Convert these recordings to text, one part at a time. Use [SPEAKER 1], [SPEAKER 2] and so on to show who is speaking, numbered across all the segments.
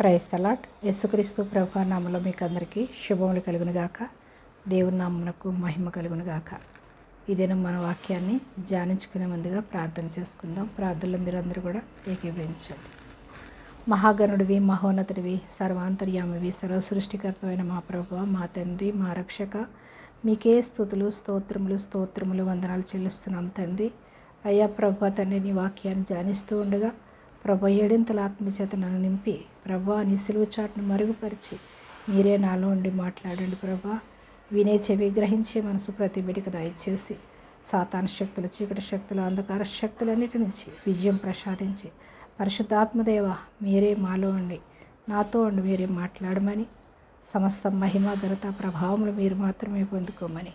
[SPEAKER 1] Price తలాట్ యేసుక్రీస్తు ప్రభా నామలో మీకు అందరికీ శుభములు కలుగును గాక దేవుని నామమునకు మహిమ కలుగును గాక ఇదేనా మన వాక్యాన్ని ధ్యానించుకునే ముందుగా ప్రార్థన చేసుకుందాం. ప్రార్థనలో మీరందరూ కూడా ఏకీభవించండి. మహాగణుడివి మహోన్నతుడివి సర్వాంతర్యామివి సర్వసృష్టికర్తమైన మా ప్రభు మా తండ్రి మా రక్షక మీకే స్థుతులు స్తోత్రములు స్తోత్రములు వందనాలు చెల్లిస్తున్నాం తండ్రి. అయ్యా ప్రభు తండ్రి నీ వాక్యాన్ని ధ్యానిస్తూ ఉండగా ప్రభు ఏడింతల ఆత్మచేత నన్ను నింపి ప్రభా నీ సిలువు చాటును మరుగుపరిచి మీరే నాలో ఉండి మాట్లాడండి ప్రభా. వినే చెవి గ్రహించే మనసు ప్రతి బిడికి దయచేసి సాతాన శక్తులు చీకటి శక్తులు అంధకార శక్తులన్నిటి నుంచి విజయం ప్రసాదించి పరిశుద్ధాత్మదేవ మీరే మాలో ఉండి నాతో ఉండి మీరే మాట్లాడమని సమస్త మహిమ ఘనత ప్రభావములు మీరు మాత్రమే పొందుకోమని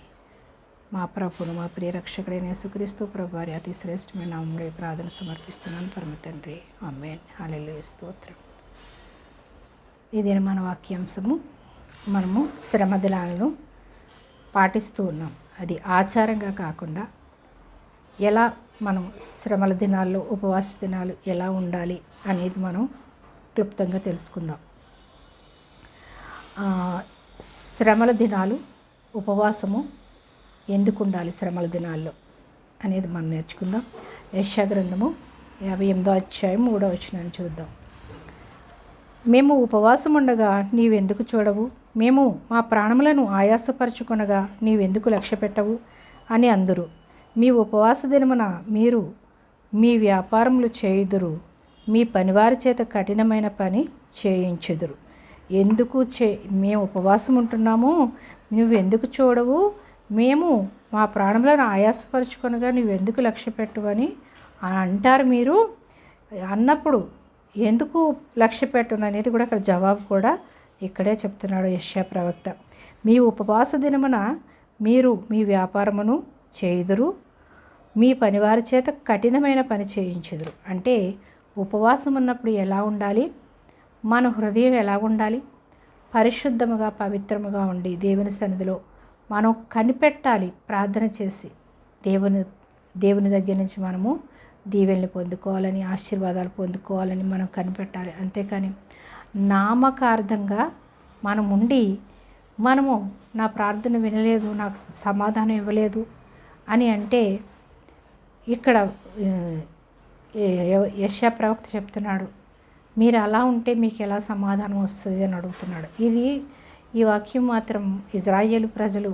[SPEAKER 1] మా ప్రభును మా ప్రియ రక్షకుడైన యేసుక్రీస్తు ప్రభు వారి అతి శ్రేష్టమైన నామంలో ప్రార్థన సమర్పిస్తున్నాను. పరమ తండ్రి అమ్మేన్ అలెలు స్తోత్రం. ఇది మన వాక్యాంశము మనము శ్రమదిలాలను పాటిస్తూ ఉన్నాం. అది ఆచారంగా కాకుండా ఎలా మనం శ్రమల దినాల్లో ఉపవాస దినాలు ఎలా ఉండాలి అనేది మనం క్లుప్తంగా తెలుసుకుందాం. శ్రమల దినాలు ఉపవాసము ఎందుకు ఉండాలి శ్రమల దినాల్లో అనేది మనం నేర్చుకుందాం. యశా గ్రంథము యాభై ఎనిమిదో అధ్యాయం మూడో వచ్చినాన్ని చూద్దాం. మేము ఉపవాసం ఉండగా నీవెందుకు చూడవు? మేము మా ప్రాణములను ఆయాసపరచుకొనగా నీవెందుకు లక్ష్య పెట్టవు? అని అందరు. మీ ఉపవాస దినమున మీరు మీ వ్యాపారములు చేయుదురు. మీ పనివారి చేత కఠినమైన పని చేయించుదురు. ఎందుకు చే మేము ఉపవాసం ఉంటున్నాము నువ్వెందుకు చూడవు? మేము మా ప్రాణములను ఆయాసపరచుకొనగా నువ్వెందుకు లక్ష్య పెట్టువని అంటారు మీరు. అన్నప్పుడు ఎందుకు లక్ష్య పెట్టును అనేది కూడా అక్కడ జవాబు కూడా ఇక్కడే చెప్తున్నాడు యశ్యా ప్రవక్త. మీ ఉపవాస దినమున మీరు మీ వ్యాపారమును చేయుదురు మీ పనివారి చేత కఠినమైన పని చేయించుదురు. అంటే ఉపవాసం ఉన్నప్పుడు ఎలా ఉండాలి? మన హృదయం ఎలా ఉండాలి? పరిశుద్ధముగా పవిత్రముగా ఉండి దేవుని సన్నిధిలో మనం కనిపెట్టాలి ప్రార్థన చేసి. దేవుని దేవుని దగ్గర నుంచి మనము దీవెనలు పొందుకోవాలని ఆశీర్వాదాలు పొందుకోవాలని మనం కనిపెట్టాలి. అంతేకాని నామకార్థంగా మనం ఉండి మనము నా ప్రార్థన వినలేదు నాకు సమాధానం ఇవ్వలేదు అని అంటే ఇక్కడ యశా ప్రవక్త చెప్తున్నాడు మీరు అలా ఉంటే మీకు ఎలా సమాధానం వస్తుంది? అని అడుగుతున్నాడు. ఇది ఈ వాక్యం మాత్రం ఇజ్రాయేల్ ప్రజలు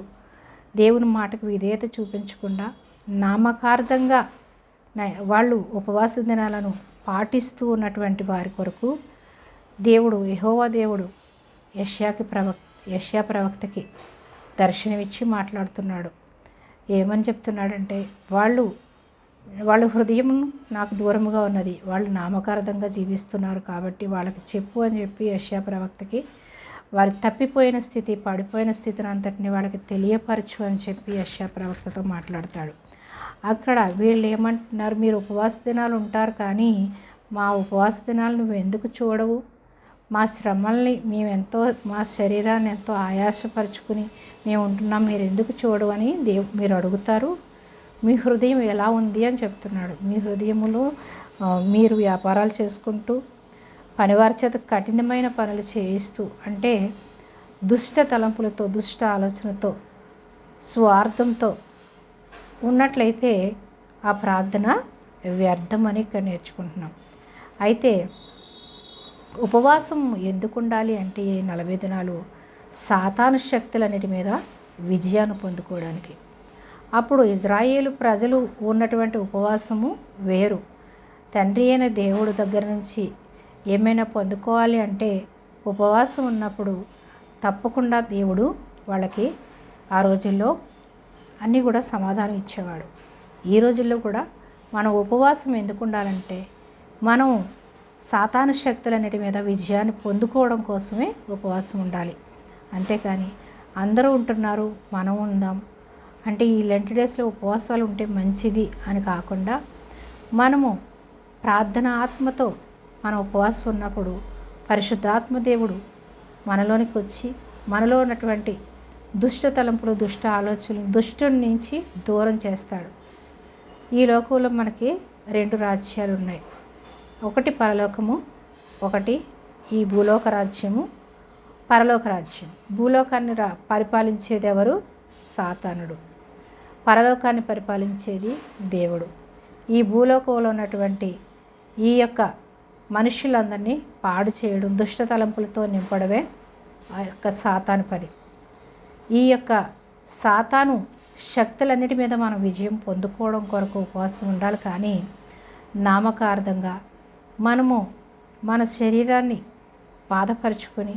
[SPEAKER 1] దేవుని మాటకు విధేయత చూపించకుండా నామకార్థంగా వాళ్ళు ఉపవాస దినాలను పాటిస్తూ ఉన్నటువంటి వారి కొరకు దేవుడు యహోవా దేవుడు యష్యాకి ప్రవక్ యష్యా ప్రవక్తకి దర్శనమిచ్చి మాట్లాడుతున్నాడు. ఏమని చెప్తున్నాడంటే వాళ్ళు వాళ్ళ హృదయం నాకు దూరముగా ఉన్నది వాళ్ళు నామకార్థంగా జీవిస్తున్నారు కాబట్టి వాళ్ళకి చెప్పు అని చెప్పి యష్యా ప్రవక్తకి వారి తప్పిపోయిన స్థితి పడిపోయిన స్థితిని అంతటిని వాళ్ళకి తెలియపరచు అని చెప్పి యశా ప్రవక్తతో మాట్లాడతాడు. అక్కడ వీళ్ళు ఏమంటున్నారు మీరు ఉపవాస దినాలు ఉంటారు కానీ మా ఉపవాస దినాలు నువ్వు ఎందుకు చూడవు? మా శ్రమల్ని మేమెంతో మా శరీరాన్ని ఎంతో ఆయాసపరుచుకుని మేము ఉంటున్నాం మీరు ఎందుకు చూడవు అని దేవు మీరు అడుగుతారు. మీ హృదయం ఎలా ఉంది? అని చెప్తున్నాడు. మీ హృదయములో మీరు వ్యాపారాలు చేసుకుంటూ పనివారి చేత కఠినమైన పనులు చేయిస్తూ అంటే దుష్ట తలంపులతో దుష్ట ఆలోచనతో స్వార్థంతో ఉన్నట్లయితే ఆ ప్రార్థన వ్యర్థమని ఇక్కడ నేర్చుకుంటున్నాం. అయితే ఉపవాసం ఎందుకు ఉండాలి అంటే ఈ నలభై దినాలు సాతాను శక్తులన్నిటి మీద విజయాన్ని పొందుకోవడానికి. అప్పుడు ఇజ్రాయేలు ప్రజలు ఉన్నటువంటి ఉపవాసము వేరు. తండ్రి అయిన దేవుడి దగ్గర నుంచి ఏమైనా పొందుకోవాలి అంటే ఉపవాసం ఉన్నప్పుడు తప్పకుండా దేవుడు వాళ్ళకి ఆ రోజుల్లో అన్నీ కూడా సమాధానం ఇచ్చేవాడు. ఈ రోజుల్లో కూడా మనం ఉపవాసం ఎందుకు ఉండాలంటే మనం సాతాను శక్తులన్నిటి మీద విజయాన్ని పొందుకోవడం కోసమే ఉపవాసం ఉండాలి. అంతేకాని అందరూ ఉంటున్నారు మనం ఉందాం. అంటే ఈ లెంట్ డేస్లో ఉపవాసాలు ఉంటే మంచిది అని కాకుండా మనము ప్రార్థన ఆత్మతో మనం ఉపవాసం ఉన్నప్పుడు పరిశుద్ధాత్మ దేవుడు మనలోనికి వచ్చి మనలో ఉన్నటువంటి దుష్ట తలంపులు దుష్ట ఆలోచనలు దుష్టుని నుంచి దూరం చేస్తాడు. ఈ లోకంలో మనకి రెండు రాజ్యాలు ఉన్నాయి. ఒకటి పరలోకము ఒకటి ఈ భూలోక రాజ్యము. పరలోక రాజ్యం. భూలోకాన్ని రా పరిపాలించేది ఎవరు? సాతానుడు. పరలోకాన్ని పరిపాలించేది దేవుడు. ఈ భూలోకంలో ఉన్నటువంటి ఈ యొక్క మనుషులందరినీ పాడు చేయడం దుష్ట తలంపులతో నింపడమే ఆ యొక్క సాతాను పని. ఈ యొక్క సాతాను శక్తులన్నిటి మీద మనం విజయం పొందుకోవడం కొరకు ఉపవాసం ఉండాలి కానీ నామకార్థంగా మనము మన శరీరాన్ని బాధపరుచుకొని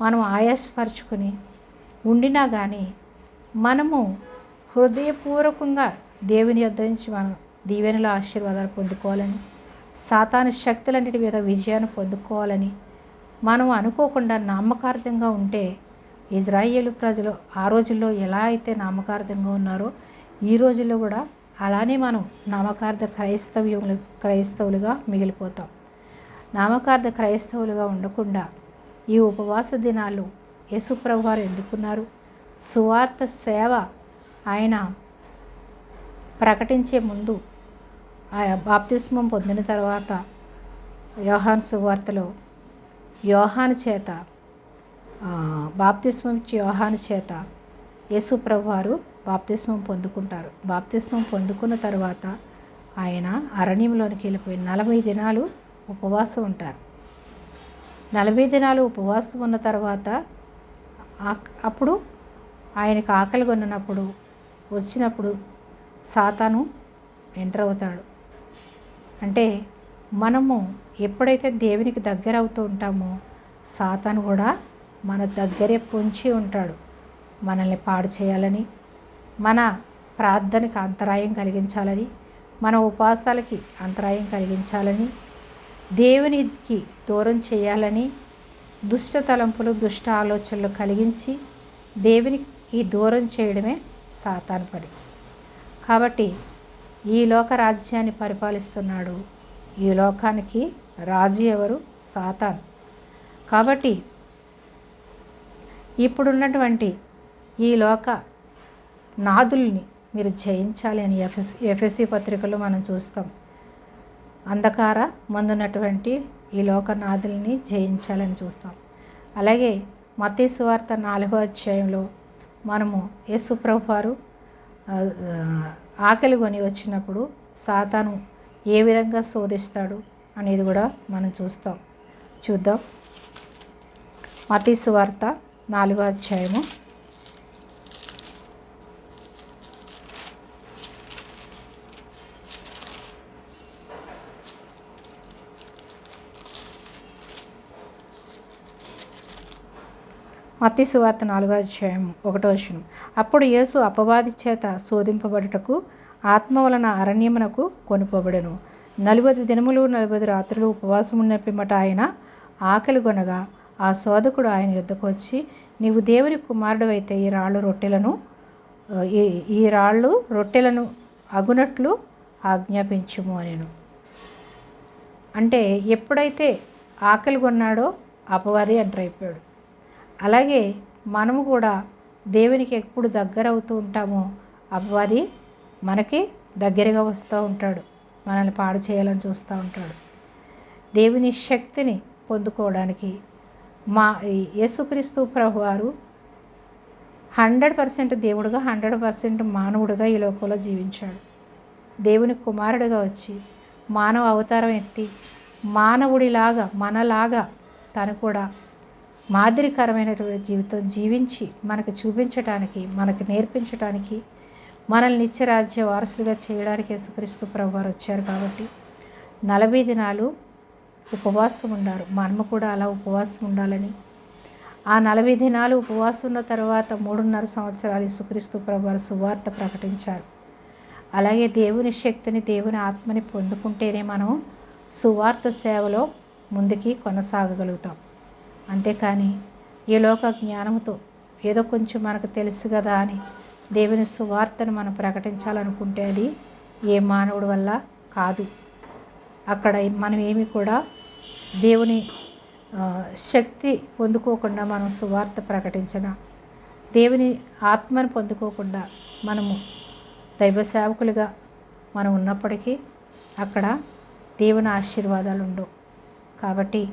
[SPEAKER 1] మనం ఆయాసపరుచుకొని ఉండినా కానీ మనము హృదయపూర్వకంగా దేవుని యొద్ద నుంచి మనం దీవెనల ఆశీర్వాదాలు పొందుకోవాలని సాతాను శక్తులన్నిటి మీద విజయాన్ని పొందుకోవాలని మనం అనుకోకుండా నామకార్థంగా ఉంటే ఇజ్రాయేల్ ప్రజలు ఆ రోజుల్లో ఎలా అయితే నామకార్థంగా ఉన్నారో ఈ రోజుల్లో కూడా అలానే మనం నామకార్థ క్రైస్తవ్యములు క్రైస్తవులుగా మిగిలిపోతాం. నామకార్థ క్రైస్తవులుగా ఉండకుండా ఈ ఉపవాస దినాలు యేసుప్రభు వారు ఎందుకున్నారు? సువార్త సేవ ఆయన ప్రకటించే ముందు ఆ బాప్తిస్మం పొందిన తర్వాత యోహాన్ సువార్తలో యోహాను చేత బాప్తిస్మం యోహాను చేత యేసు వారు బాప్తిస్మం పొందుకుంటారు. బాప్తిస్మం పొందుకున్న తర్వాత ఆయన అరణ్యంలోనికి వెళ్ళిపోయి నలభై దినాలు ఉపవాసం ఉంటారు. నలభై దినాలు ఉపవాసం ఉన్న తర్వాత అప్పుడు ఆయనకు ఆకలి కొన్నప్పుడు వచ్చినప్పుడు సాతాను ఎంటర్ అవుతాడు. అంటే మనము ఎప్పుడైతే దేవునికి దగ్గర అవుతూ ఉంటామో సాతాను కూడా మన దగ్గరే పొంచి ఉంటాడు. మనల్ని పాడు చేయాలని మన ప్రార్థనకి అంతరాయం కలిగించాలని మన ఉపాసాలకి అంతరాయం కలిగించాలని దేవునికి దూరం చేయాలని దుష్ట తలంపులు దుష్ట ఆలోచనలు కలిగించి దేవునికి దూరం చేయడమే సాతాను పని. కాబట్టి ఈ లోక రాజ్యాన్ని పరిపాలిస్తున్నాడు. ఈ లోకానికి రాజు ఎవరు? సాతాన్. కాబట్టి ఇప్పుడున్నటువంటి ఈ లోక నాదుల్ని మీరు జయించాలి అని ఎఫ్ఎస్ ఎఫ్ఎస్సి పత్రికలో మనం చూస్తాం. అంధకార మందున్నటువంటి ఈ లోక నాదుల్ని జయించాలని చూస్తాం. అలాగే మతీసువార్త నాలుగో అధ్యాయంలో మనము యేసుప్రభు వారు ఆకలి కొని వచ్చినప్పుడు సాతాను ఏ విధంగా శోధిస్తాడు అనేది కూడా మనం చూస్తాం. చూద్దాం. మతీసు వార్త నాలుగో అధ్యాయము. మత్తి సువార్త నాలుగో అధ్యాయం ఒకటో వచనం. అప్పుడు యేసు అపవాది చేత శోధింపబడుటకు ఆత్మ వలన అరణ్యమునకు కొనుపబడెను. నలుబది దినములు నలుబది రాత్రులు ఉపవాసం ఉన్న పిమ్మట ఆయన ఆకలి కొనగా ఆ శోధకుడు ఆయన యుద్ధకు వచ్చి నీవు దేవుని కుమారుడు అయితే ఈ రాళ్ళు రొట్టెలను ఈ ఈ రాళ్ళు రొట్టెలను అగునట్లు ఆజ్ఞాపించుము అనేను. అంటే ఎప్పుడైతే ఆకలి కొన్నాడో అపవాది ఎంటర్ అయిపోయాడు. అలాగే మనము కూడా దేవునికి ఎప్పుడు దగ్గర అవుతూ ఉంటామో అవ్వది మనకి దగ్గరగా వస్తూ ఉంటాడు. మనల్ని పాడు చేయాలని చూస్తూ ఉంటాడు. దేవుని శక్తిని పొందుకోవడానికి మా యేసుక్రీస్తు ప్రభు వారు హండ్రెడ్ పర్సెంట్ దేవుడుగా హండ్రెడ్ పర్సెంట్ మానవుడిగా ఈ లోకంలో జీవించాడు. దేవుని కుమారుడిగా వచ్చి మానవ అవతారం ఎత్తి మానవుడిలాగా మనలాగా తను కూడా మాదిరికరమైనటువంటి జీవితం జీవించి మనకు చూపించటానికి మనకు నేర్పించటానికి మనల్ని నిత్యరాజ్య వారసులుగా చేయడానికి యేసుక్రీస్తు ప్రభు వారు వచ్చారు కాబట్టి నలభై దినాలు ఉపవాసం ఉండారు. మనము కూడా అలా ఉపవాసం ఉండాలని. ఆ నలభై దినాలు ఉపవాసం ఉన్న తర్వాత మూడున్నర సంవత్సరాలు యేసుక్రీస్తు ప్రభు వారు సువార్త ప్రకటించారు. అలాగే దేవుని శక్తిని దేవుని ఆత్మని పొందుకుంటేనే మనం సువార్త సేవలో ముందుకి కొనసాగగలుగుతాం. అంతేకాని ఈ లోక జ్ఞానంతో ఏదో కొంచెం మనకు తెలుసు కదా అని దేవుని సువార్తను మనం ప్రకటించాలనుకుంటే అది ఏ మానవుడి వల్ల కాదు. అక్కడ మనం ఏమి కూడా దేవుని శక్తి పొందుకోకుండా మనం సువార్త ప్రకటించిన దేవుని ఆత్మను పొందుకోకుండా మనము దైవ సేవకులుగా మనం ఉన్నప్పటికీ అక్కడ దేవుని ఆశీర్వాదాలు ఉండవు. కాబట్టి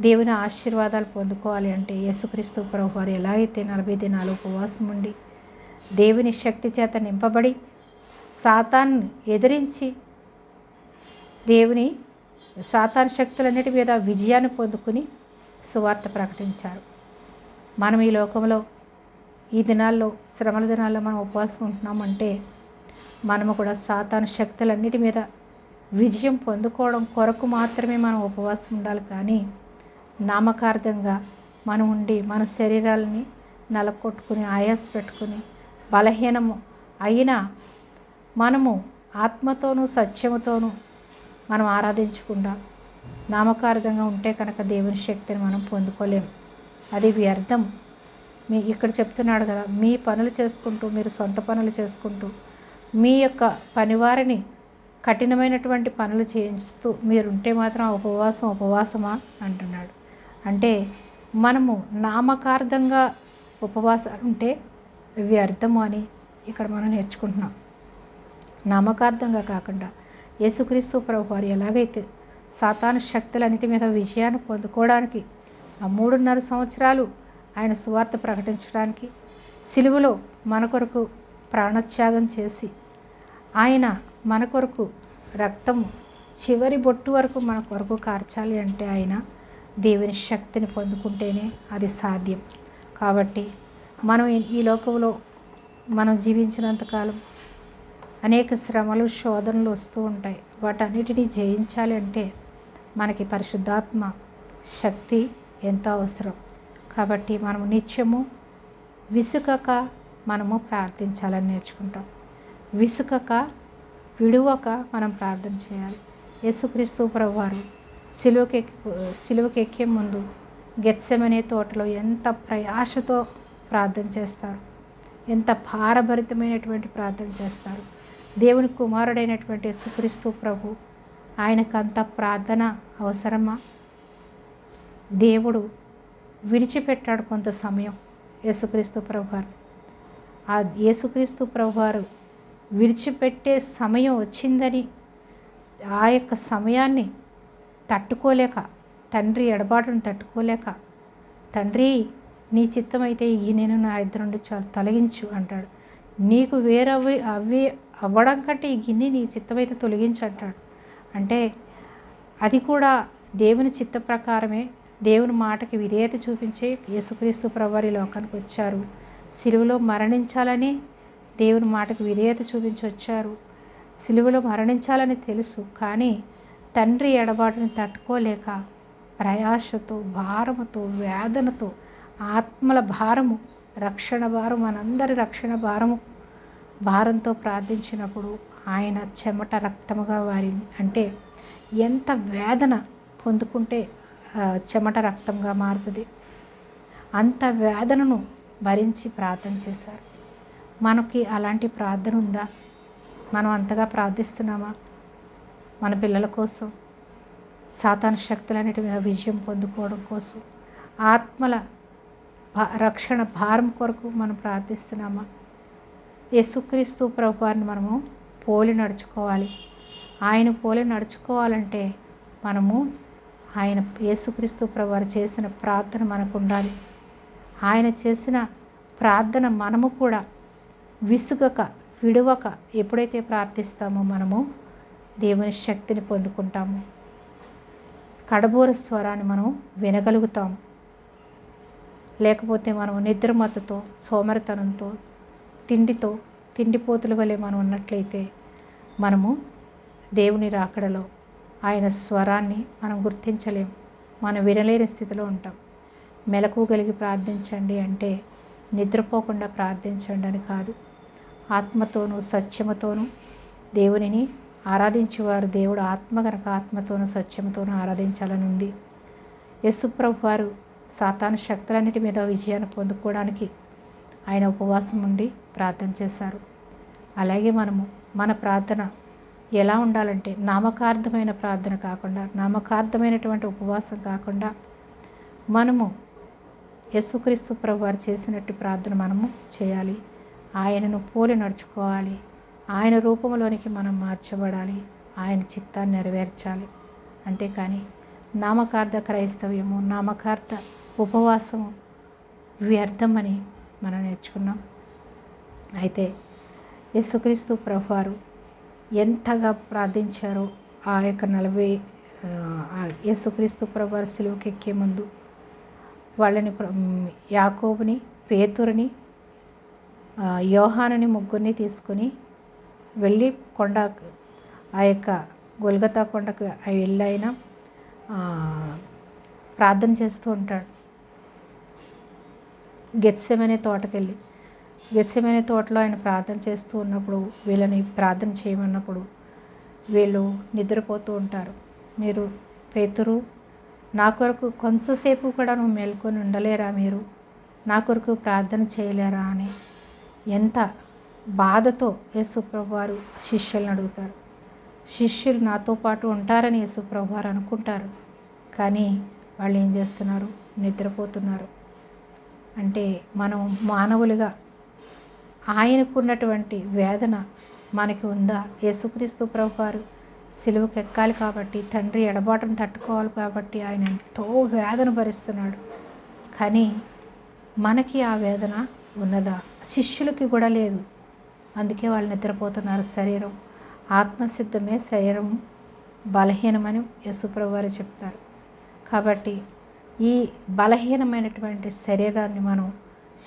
[SPEAKER 1] దేవుని ఆశీర్వాదాలు పొందుకోవాలి అంటే యేసుక్రీస్తు ప్రభు వారు ఎలాగైతే నలభై దినాలు ఉపవాసం ఉండి దేవుని శక్తి చేత నింపబడి సాతాన్ని ఎదిరించి దేవుని సాతాన్ శక్తులన్నిటి మీద విజయాన్ని పొందుకుని సువార్త ప్రకటించారు. మనం ఈ లోకంలో ఈ దినాల్లో శ్రమల దినాల్లో మనం ఉపవాసం ఉంటున్నామంటే మనము కూడా సాతాను శక్తులన్నిటి మీద విజయం పొందుకోవడం కొరకు మాత్రమే మనం ఉపవాసం ఉండాలి. కానీ నామకార్థంగా మనం ఉండి మన శరీరాలని నలకొట్టుకుని ఆయాస పెట్టుకుని బలహీనము అయినా మనము ఆత్మతోనూ సత్యముతోనూ మనం ఆరాధించకుండా నామకార్థంగా ఉంటే కనుక దేవుని శక్తిని మనం పొందుకోలేం. అది వ్యర్థం. మీ ఇక్కడ చెప్తున్నాడు కదా మీ పనులు చేసుకుంటూ మీరు సొంత పనులు చేసుకుంటూ మీ యొక్క పనివారిని కఠినమైనటువంటి పనులు చేయిస్తూ మీరుంటే మాత్రం ఆ ఉపవాసం ఉపవాసమా అంటున్నాడు. అంటే మనము నామకార్థంగా ఉపవాసాలు ఉంటే వ్యర్థము అని ఇక్కడ మనం నేర్చుకుంటున్నాం. నామకార్థంగా కాకుండా యేసుక్రీస్తు ప్రభు వారు ఎలాగైతే సాతాను శక్తులన్నిటి మీద విజయాన్ని పొందుకోవడానికి ఆ మూడున్నర సంవత్సరాలు ఆయన సువార్త ప్రకటించడానికి సిలువలో మన కొరకు ప్రాణత్యాగం చేసి ఆయన మన కొరకు రక్తం చివరి బొట్టు వరకు మన కొరకు కార్చాలి అంటే ఆయన దేవుని శక్తిని పొందుకుంటేనే అది సాధ్యం. కాబట్టి మనం ఈ- లోకంలో మనం జీవించినంతకాలం అనేక శ్రమలు శోధనలు వస్తూ ఉంటాయి. వాటన్నిటినీ జయించాలి అంటే మనకి పరిశుద్ధాత్మ శక్తి ఎంతో అవసరం. కాబట్టి మనము నిత్యము విసుకక మనము ప్రార్థించాలని నేర్చుకుంటాం. విసుకక విడువక మనం ప్రార్థన చేయాలి. యేసుక్రీస్తు ప్రభువారు సిలువకి సిలువకెక్కే ముందు గెత్సెమనే తోటలో ఎంత ప్రయాసతో ప్రార్థన చేస్తారు. ఎంత భారభరితమైనటువంటి ప్రార్థన చేస్తారు. దేవుని కుమారుడైనటువంటి యేసుక్రీస్తు ప్రభు ఆయనకంత ప్రార్థన అవసరమా? దేవుడు విడిచిపెట్టాడు కొంత సమయం యేసుక్రీస్తు ప్రభువారు. ఆ యేసుక్రీస్తు ప్రభువారు విడిచిపెట్టే సమయం వచ్చిందని ఆ యొక్క సమయాన్ని తట్టుకోలేక తండ్రి ఎడబాటును తట్టుకోలేక తండ్రి నీ చిత్తమైతే ఈ నేను నా ఇద్దరు నుండి చాలు తొలగించు అంటాడు. నీకు వేరవి అవి అవ్వడం కంటే ఈ గిన్నె నీ చిత్తమైతే తొలగించు అంటాడు. అంటే అది కూడా దేవుని చిత్త ప్రకారమే. దేవుని మాటకి విధేయత చూపించే యేసుక్రీస్తు ప్రవారి లోకానికి వచ్చారు. సిలువలో మరణించాలని దేవుని మాటకు విధేయత చూపించి వచ్చారు సిలువలో మరణించాలని తెలుసు. కానీ తండ్రి ఎడబాటుని తట్టుకోలేక ప్రయాసతో భారముతో వేదనతో ఆత్మల భారము రక్షణ భారం మనందరి రక్షణ భారము భారంతో ప్రార్థించినప్పుడు ఆయన చెమట రక్తముగా వారింది. అంటే ఎంత వేదన పొందుకుంటే చెమట రక్తంగా మారుతుంది. అంత వేదనను భరించి ప్రార్థన చేశారు. మనకి అలాంటి ప్రార్థన ఉందా? మనం అంతగా ప్రార్థిస్తున్నామా? మన పిల్లల కోసం సాతాన శక్తులనేటివి విజయం పొందుకోవడం కోసం ఆత్మల రక్షణ భారం కొరకు మనం ప్రార్థిస్తున్నామా? యేసుక్రీస్తు ప్రభువారిని మనము పోలి నడుచుకోవాలి. ఆయన పోలి నడుచుకోవాలంటే మనము ఆయన యేసుక్రీస్తు ప్రభువారు చేసిన ప్రార్థన మనకు ఉండాలి. ఆయన చేసిన ప్రార్థన మనము కూడా విసుగక విడువక ఎప్పుడైతే ప్రార్థిస్తామో మనము దేవుని శక్తిని పొందుకుంటాము. కడబోర స్వరాన్ని మనం వినగలుగుతాము. లేకపోతే మనం నిద్రమతతో సోమరితనంతో తిండితో తిండిపోతుల వలె మనం ఉన్నట్లయితే మనము దేవుని రాకడలో ఆయన స్వరాన్ని మనం గుర్తించలేం మనం వినలేని స్థితిలో ఉంటాం. మెలకు కలిగి ప్రార్థించండి అంటే నిద్రపోకుండా ప్రార్థించండి అని కాదు. ఆత్మతోనూ సత్యముతోనూ దేవునిని ఆరాధించేవారు దేవుడు ఆత్మ కనుక ఆత్మతోనూ సత్యముతోనూ ఆరాధించాలని ఉంది. యశుప్రభు వారు సాతాను శక్తులన్నిటి మీద విజయాన్ని పొందుకోవడానికి ఆయన ఉపవాసం ఉండి ప్రార్థన చేశారు. అలాగే మనము మన ప్రార్థన ఎలా ఉండాలంటే నామకార్థమైన ప్రార్థన కాకుండా నామకార్థమైనటువంటి ఉపవాసం కాకుండా మనము యేసుక్రీస్తు ప్రభు వారు చేసినట్టు ప్రార్థన మనము చేయాలి. ఆయనను పోలి నడుచుకోవాలి. ఆయన రూపంలోనికి మనం మార్చబడాలి. ఆయన చిత్తాన్ని నెరవేర్చాలి. అంతేకాని నామకార్థ క్రైస్తవ్యము నామకార్థ ఉపవాసము వ్యర్థమని మనం నేర్చుకున్నాం. అయితే యేసుక్రీస్తు ప్రభువారు ఎంతగా ప్రార్థించారో ఆ యొక్క నలభై యేసుక్రీస్తు ప్రభువారు సిలువకి ఎక్కే ముందు వాళ్ళని యాకోబుని పేతురుని యోహానుని ముగ్గురిని తీసుకొని వెళ్ళి కొండ ఆ యొక్క గొల్గతా కొండకు వెళ్ళి ఆయన ప్రార్థన చేస్తూ ఉంటాడు. గెత్సెమనే తోటకెళ్ళి గెత్సెమనే తోటలో ఆయన ప్రార్థన చేస్తూ ఉన్నప్పుడు వీళ్ళని ప్రార్థన చేయమన్నప్పుడు వీళ్ళు నిద్రపోతూ ఉంటారు. మీరు పేతురు నా కొరకు కొంతసేపు కూడా నువ్వు మేల్కొని ఉండలేరా మీరు? నా కొరకు ప్రార్థన చేయలేరా అని ఎంత బాధతో యేసుప్రభు వారు శిష్యులను అడుగుతారు. శిష్యులు నాతో పాటు ఉంటారని యేసుప్రభు వారు అనుకుంటారు. కానీ వాళ్ళు ఏం చేస్తున్నారు? నిద్రపోతున్నారు. అంటే మనం మానవులుగా ఆయనకున్నటువంటి వేదన మనకి ఉందా? యేసుక్రీస్తు ప్రభు వారు సిలువకి ఎక్కాలి కాబట్టి తండ్రి ఎడబాటును తట్టుకోవాలి కాబట్టి ఆయన ఎంతో వేదన భరిస్తున్నాడు. కానీ మనకి ఆ వేదన ఉన్నదా? శిష్యులకి కూడా లేదు. అందుకే వాళ్ళు నిద్రపోతున్నారు శరీరం. ఆత్మసిద్ధమే శరీరం బలహీనమని యేసుప్రభు వారు చెప్తారు. కాబట్టి ఈ బలహీనమైనటువంటి శరీరాన్ని మనం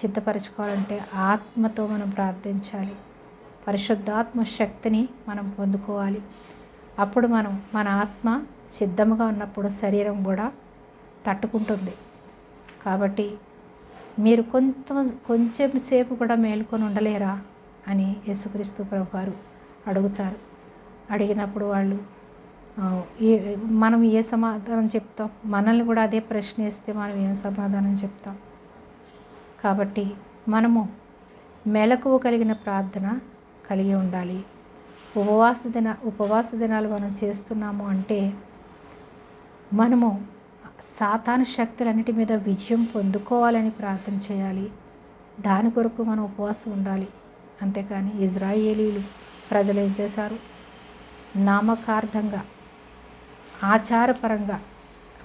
[SPEAKER 1] సిద్ధపరచుకోవాలంటే ఆత్మతో మనం ప్రార్థించాలి. పరిశుద్ధాత్మ శక్తిని మనం పొందుకోవాలి. అప్పుడు మనం మన ఆత్మ సిద్ధముగా ఉన్నప్పుడు శరీరం కూడా తట్టుకుంటుంది. కాబట్టి మీరు కొంత కొంచెం సేపు కూడా మేలుకొని ఉండలేరా? అని యేసుక్రీస్తు ప్రభువారు అడుగుతారు. అడిగినప్పుడు వాళ్ళు ఏ మనం ఏ సమాధానం చెప్తాం? మనల్ని కూడా అదే ప్రశ్న వేస్తే మనం ఏం సమాధానం చెప్తాం? కాబట్టి మనము మెలకువ కలిగిన ప్రార్థన కలిగి ఉండాలి. ఉపవాస దిన ఉపవాస దినాలు మనం చేస్తున్నాము అంటే మనము సాతాను శక్తులన్నిటి మీద విజయం పొందుకోవాలని ప్రార్థన చేయాలి. దాని కొరకు మనం ఉపవాసం ఉండాలి. అంతేకాని ఇజ్రాయేలీలు ప్రజలు ఏం చేశారు? నామకార్థంగా ఆచారపరంగా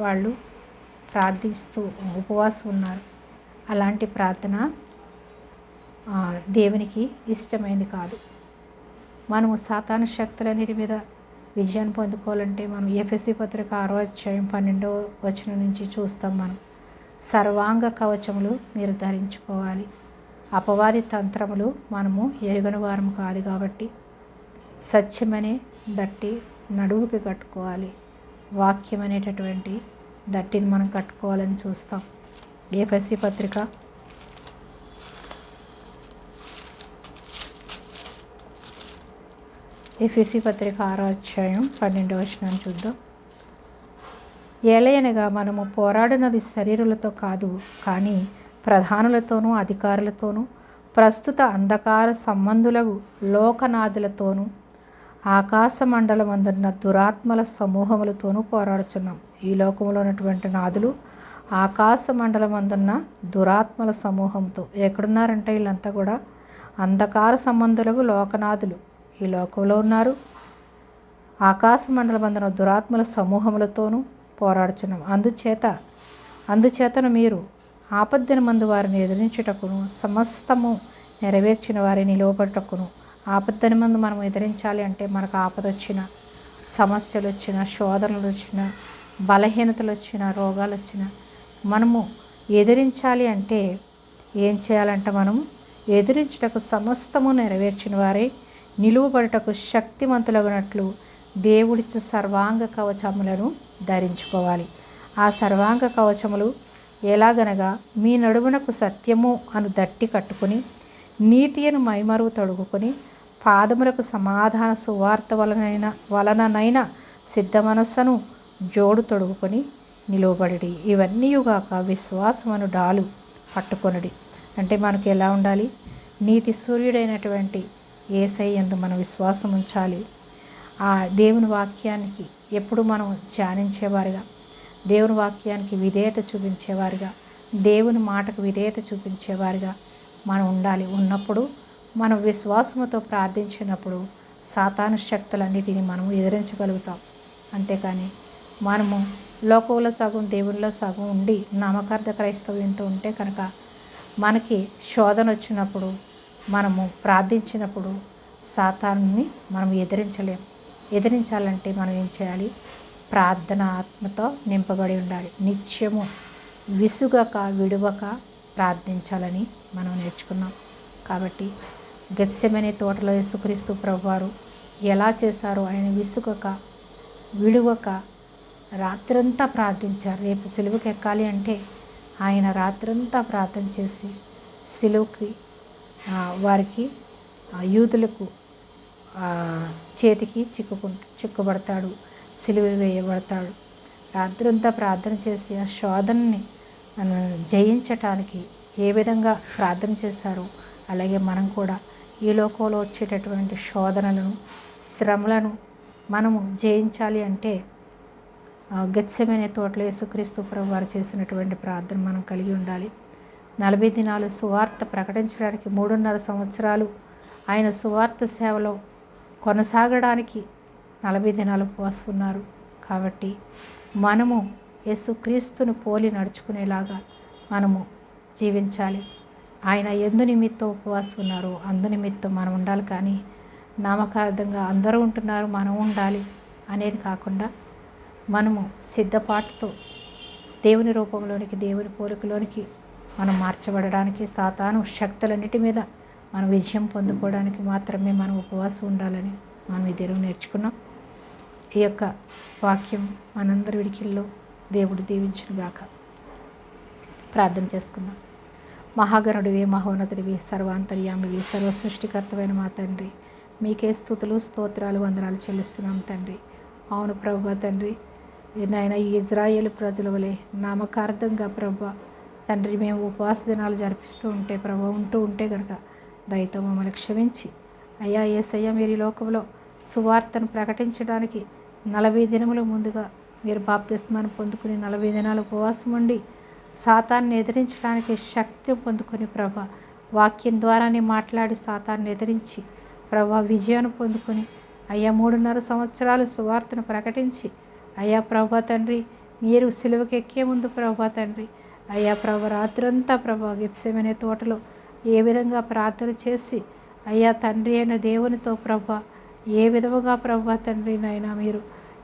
[SPEAKER 1] వాళ్ళు ప్రార్థిస్తూ ఉపవాసం ఉన్నారు. అలాంటి ప్రార్థన దేవునికి ఇష్టమైంది కాదు. మనము సాతాన శక్తులన్నిటి మీద విజయాన్ని పొందుకోవాలంటే మనం ఎఫ్ఎస్సి పత్రిక ఆరో అధ్యాయం పన్నెండవ వచనం నుంచి చూస్తాం మనం. సర్వాంగ కవచములు మీరు ధరించుకోవాలి. అపవాది తంత్రములు మనము ఎరుగని వారము కాదు కాబట్టి సత్యమనే దట్టి నడువుకి కట్టుకోవాలి. వాక్యం అనేటటువంటి దట్టిని మనం కట్టుకోవాలని చూస్తాం. ఏఫ్ఎస్సి పత్రిక ఎఫ్ఎస్సి పత్రిక ఆరో అధ్యాయం పన్నెండవ వచనాన్ని చూద్దాం. ఏలయనగా మనము పోరాడినది శరీరులతో కాదు కానీ ప్రధానులతోనూ అధికారులతోనూ ప్రస్తుత అంధకార సంబంధులకు లోకనాథులతోనూ ఆకాశ మండలమందున్న దురాత్మల సమూహములతోనూ పోరాడుచున్నాం. ఈ లోకంలో ఉన్నటువంటి నాదులు ఆకాశ మండలమందున్న దురాత్మల సమూహంతో ఎక్కడున్నారంటే వీళ్ళంతా కూడా అంధకార సంబంధులకు లోకనాథులు. ఈ లోకంలో ఉన్నారు. ఆకాశ మండలమందున దురాత్మల సమూహములతోనూ పోరాడుచున్నాం. అందుచేత అందుచేతను మీరు ఆపద్దిన మందు వారిని ఎదిరించుటకును సమస్తము నెరవేర్చిన వారిని నిలువబట్టుటకును ఆపద్దని మందు మనం ఎదిరించాలి అంటే మనకు ఆపద వచ్చిన సమస్యలు వచ్చిన శోధనలు వచ్చిన బలహీనతలు వచ్చిన రోగాలు వచ్చిన మనము ఎదిరించాలి అంటే ఏం చేయాలంటే మనము ఎదిరించుటకు సమస్తము నెరవేర్చిన వారే నిలువబడుటకు శక్తిమంతులగినట్లు దేవుడిచ్చు సర్వాంగ కవచములను ధరించుకోవాలి. ఆ సర్వాంగ కవచములు ఎలాగనగా మీ నడుమునకు సత్యము అను దట్టి కట్టుకుని నీతియను మైమరువు తొడుగుకొని పాదములకు సమాధాన సువార్త వలనైన వలననైన సిద్ధ మనస్సును జోడు తొడుగుకొని నిలువబడి ఇవన్నీయుగాక విశ్వాసమను డాలు పట్టుకొనడి. అంటే మనకు ఎలా ఉండాలి? నీతి సూర్యుడైనటువంటి ఏసై ఎందు మన విశ్వాసం ఉంచాలి ఆ దేవుని వాక్యానికి ఎప్పుడు మనం ధ్యానించేవారుగా దేవుని వాక్యానికి విధేయత చూపించేవారుగా దేవుని మాటకు విధేయత చూపించేవారుగా మనం ఉండాలి. ఉన్నప్పుడు మనం విశ్వాసముతో ప్రార్థించినప్పుడు సాతాను శక్తులన్నిటిని మనం ఎదిరించగలుగుతాం. అంతేకాని మనము లోకంలో సగం దేవుల్లో సగం ఉండి నామకార్థ క్రైస్తవ్యంతో ఉంటే కనుక మనకి శోధన వచ్చినప్పుడు మనము ప్రార్థించినప్పుడు సాతాన్ని మనం ఎదిరించలేం. ఎదిరించాలంటే మనం ఏం చేయాలి? ప్రార్థన ఆత్మతో నింపబడి ఉండాలి. నిత్యము విసుగక విడువక ప్రార్థించాలని మనం నేర్చుకున్నాం. కాబట్టి గెత్సెమనే తోటలో యేసుక్రీస్తు ప్రభువారు ఎలా చేశారో ఆయన విసుగక విడువక రాత్రంతా ప్రార్థించారు. రేపు సిలువకి ఎక్కాలి అంటే ఆయన రాత్రంతా ప్రార్థన చేసి సిలువుకి వారికి యూతులకు యూదులకు చేతికి చిక్కుకు చిక్కుబడతాడు. సిలువ వేయబడతాడు. రాత్రంతా ప్రార్థన చేసి ఆ శోధనని జయించటానికి ఏ విధంగా ప్రార్థన చేశారో అలాగే మనం కూడా ఈ లోకంలో వచ్చేటటువంటి శోధనలను శ్రమలను మనము జయించాలి అంటే గెత్సెమనే తోటలో యేసుక్రీస్తు ప్రభు వారు చేసినటువంటి ప్రార్థన మనం కలిగి ఉండాలి. నలభై దినాలు సువార్త ప్రకటించడానికి మూడున్నర సంవత్సరాలు ఆయన సువార్త సేవలో కొనసాగడానికి నలభై దినాలు ఉపవాసం ఉన్నారు కాబట్టి మనము యేసుక్రీస్తును పోలి నడుచుకునేలాగా మనము జీవించాలి. ఆయన ఎందు నిమిత్తం ఉపవాసం ఉన్నారో అందు నిమిత్తం మనం ఉండాలి కానీ నామకార్థంగా అందరూ ఉంటున్నారు మనం ఉండాలి అనేది కాకుండా మనము సిద్ధపాటుతో దేవుని రూపంలోనికి దేవుని పోలికలోనికి మనం మార్చబడడానికి సాతాను శక్తులన్నిటి మీద మనం విజయం పొందుకోవడానికి మాత్రమే మనం ఉపవాసం ఉండాలని మనం ఈ దేవుని నేర్చుకున్నాం. ఈ యొక్క వాక్యం మనందరి విడికిల్లో దేవుడు దీవించునుగాక. ప్రార్థన చేసుకుందాం. మహాగణుడివి మహోన్నతుడివి సర్వాంతర్యామివి సర్వ సృష్టికర్తమైన మా తండ్రి మీకే స్థుతులు స్తోత్రాలు వందనాలు చెల్లిస్తున్నాం తండ్రి. అవును ప్రభా తండ్రి నాయన ఈ ఇజ్రాయేల్ ప్రజల వలె నామకార్థంగా ప్రభా తండ్రి మేము ఉపవాస దినాలు జరిపిస్తూ ఉంటే ప్రభా ఉంటూ ఉంటే కనుక దయతో మమ్మల్ని క్షమించి. అయ్యా ఏసయ్య మీరు ఈ లోకంలో సువార్తను ప్రకటించడానికి నలభై దినముల ముందుగా మీరు బాప్తిస్మాను పొందుకుని నలభై దినాలు ఉపవాసం ఉండి సాతాన్ని ఎదిరించడానికి శక్తి పొందుకుని ప్రభా వాక్యం ద్వారానే మాట్లాడి సాతాన్ని ఎదిరించి ప్రభా విజయాన్ని పొందుకొని అయ్యా మూడున్నర సంవత్సరాలు సువార్తను ప్రకటించి అయ్యా ప్రభా తండ్రి మీరు సిలువకి ఎక్కే ముందు ప్రభా తండ్రి అయ్యా ప్రభ రాత్రంతా ప్రభా గిత్సమనే తోటలో ఏ విధంగా ప్రార్థన చేసి అయ్యా తండ్రి అయిన దేవునితో ప్రభా ఏ విధముగా ప్రభా తండ్రి నాయన మీరు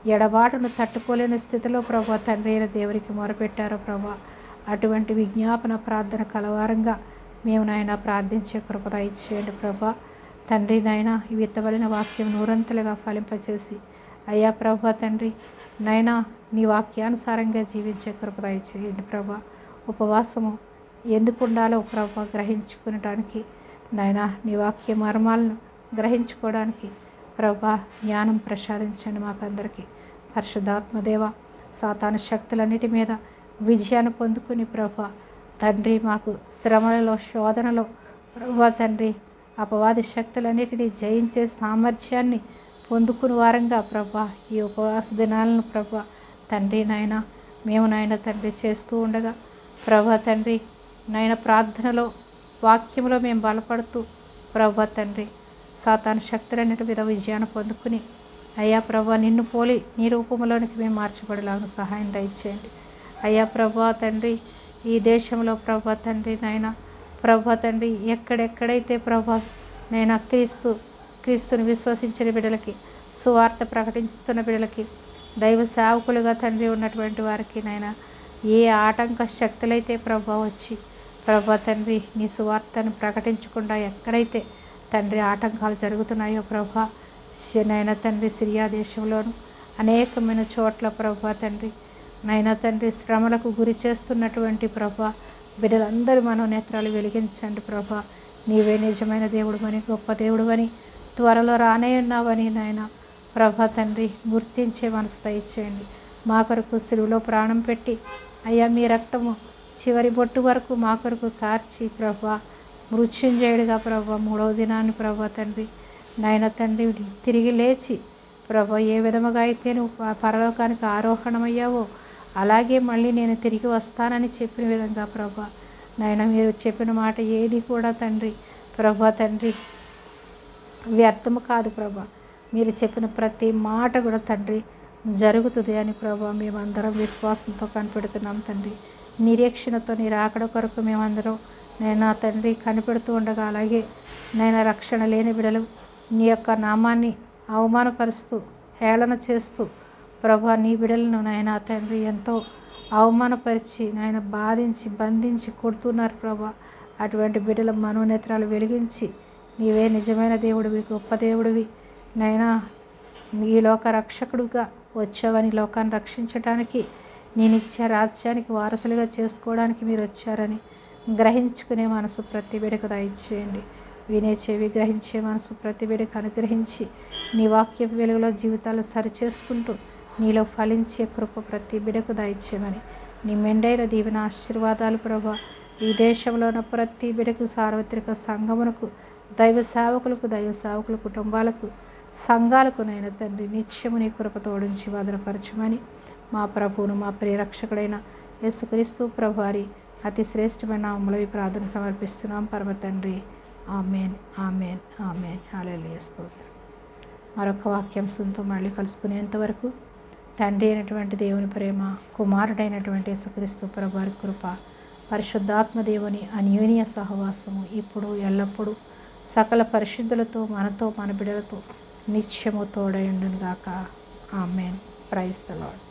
[SPEAKER 1] ఎడబాటును తట్టుకోలేని స్థితిలో ప్రభా తండ్రి అయిన దేవునికి మొరపెట్టారో ప్రభా అటువంటి విజ్ఞాపన ప్రార్థన కలవారంగా మేము నాయన ప్రార్థించే కృపద ఇచ్చేయండి ప్రభా తండ్రి నాయన ఈ విత్తబడిన వాక్యం నూరంతలుగా ఫలింపచేసి అయ్యా ప్రభా తండ్రి నైనా నీ వాక్యానుసారంగా జీవించే కృపద ఇచ్చేయండి ప్రభా ఉపవాసము ఎందుకు ఉండాలో ప్రభా గ్రహించుకునడానికి నాయన నీ వాక్య మర్మాలను గ్రహించుకోవడానికి ప్రభా జ్ఞానం ప్రసాదించండి మాకందరికీ. పరిశుద్ధాత్మదేవ సాతాను శక్తులన్నిటి మీద విజయాన్ని పొందుకుని ప్రభా తండ్రి మాకు శ్రమలలో శోధనలో ప్రభా తండ్రి అపవాది శక్తులన్నిటినీ జయించే సామర్థ్యాన్ని పొందుకుని వారంగా ప్రభా ఈ ఉపవాస దినాలను ప్రభా తండ్రి నాయన మేము నాయన తండ్రి చేస్తూ ఉండగా ప్రభా తండ్రి నాయన ప్రార్థనలో వాక్యంలో మేము బలపడుతూ ప్రభా తండ్రి సాతాను శక్తులన్నిటి మీద విజయాన్ని పొందుకుని అయ్యా ప్రభా నిన్ను పోలి నీ రూపంలోనికి మేము మార్చబడేలాగా సహాయం దయచేయండి. అయ్యా ప్రభా తండ్రి ఈ దేశంలో ప్రభా తండ్రి నాయన ప్రభా తండ్రి ఎక్కడెక్కడైతే ప్రభా నేను క్రీస్తు క్రీస్తుని విశ్వసించిన బిడ్డలకి సువార్త ప్రకటిస్తున్న బిడ్డలకి దైవ సేవకులుగా తండ్రి ఉన్నటువంటి వారికి నాయన ఏ ఆటంక శక్తులైతే ప్రభా వచ్చి ప్రభా తండ్రి నీ సువార్తను ప్రకటించకుండా ఎక్కడైతే తండ్రి ఆటంకాలు జరుగుతున్నాయో ప్రభా. నైనా తండ్రి సిరియా దేశంలోను అనేకమైన చోట్ల ప్రభా తండ్రి. నైనా తండ్రి శ్రమలకు గురి చేస్తున్నటువంటి ప్రభా బిడ్డలందరూ మనో నేత్రాలు వెలిగించండి ప్రభా. నీవే నిజమైన దేవుడువని గొప్ప దేవుడువని త్వరలో రానే ఉన్నావని నాయన ప్రభా తండ్రి గుర్తించే మనసు దయచేయండి. మా కొరకు సిలువులో ప్రాణం పెట్టి అయ్యా మీ రక్తము చివరి బొట్టు వరకు మా కొరకు కార్చి ప్రభా. మృత్యుంజయుడిగా ప్రభా మూడవ దినాన్ని ప్రభా తండ్రి నాయన తండ్రి తిరిగి లేచి ప్రభా ఏ విధముగా అయితే నువ్వు పరలోకానికి ఆరోహణమయ్యావో అలాగే మళ్ళీ నేను తిరిగి వస్తానని చెప్పిన విధంగా ప్రభా నాయన మీరు చెప్పిన మాట ఏది కూడా తండ్రి ప్రభా తండ్రి వ్యర్థము కాదు ప్రభా. మీరు చెప్పిన ప్రతి మాట కూడా తండ్రి జరుగుతుంది అని ప్రభా మేమందరం విశ్వాసంతో కనిపెడుతున్నాం తండ్రి. నిరీక్షణతో నీ రాకడ కొరకు మేమందరం నేను తండ్రి కనిపెడుతూ ఉండగా అలాగే నేను రక్షణ లేని బిడలు నీ యొక్క నామాన్ని అవమానపరుస్తూ హేళన చేస్తూ ప్రభా నీ బిడలను నాయన తండ్రి ఎంతో అవమానపరిచి నాయన బాధించి బంధించి కొడుతున్నారు ప్రభా. అటువంటి బిడ్డల మనోనేత్రాలు వెలిగించి నీవే నిజమైన దేవుడివి గొప్ప దేవుడివి. నైనా ఈ లోక రక్షకుడుగా వచ్చావని లోకాన్ని రక్షించడానికి నేనిచ్చే రాజ్యానికి వారసులుగా చేసుకోవడానికి మీరు వచ్చారని గ్రహించుకునే మనసు ప్రతి బిడకు దయచేయండి. వినే చెవి గ్రహించే మనసు ప్రతి బిడకు అనుగ్రహించి నీ వాక్య వెలుగులో జీవితాలు సరిచేసుకుంటూ నీలో ఫలించే కృప ప్రతి బిడకు దయచేయమని. నీ మెండైన దీవెన ఆశీర్వాదాలు ప్రభా. ఈ దేశంలో ఉన్న ప్రతి బిడకు సార్వత్రిక సంఘమునకు దైవ సేవకులకు దైవ సేవకుల కుటుంబాలకు సంఘాలకు నైన తండ్రి నిత్యము నీ కృప తోడించి భద్రపరచమని మా ప్రభువును మా ప్రియరక్షకుడైన యేసుక్రీస్తు ప్రభువారి అతి శ్రేష్టమైన నామములో ఈ ప్రార్థన సమర్పిస్తున్నాం. పరమ తండ్రి ఆమెన్ ఆమెన్ ఆమెన్. హాలెలూయా స్తోత్రం. మరొక వాక్యం మళ్ళీ కలుసుకునేంతవరకు తండ్రి అయినటువంటి దేవుని ప్రేమ కుమారుడైనటువంటి యేసుక్రీస్తు ప్రభారి కృప పరిశుద్ధాత్మ దేవుని అన్యోన్య సహవాసము ఇప్పుడు ఎల్లప్పుడూ సకల పరిశుద్ధులతో మనతో మన బిడలతో నిత్యము తోడయుండును గాక ఆమెన్. Price the lord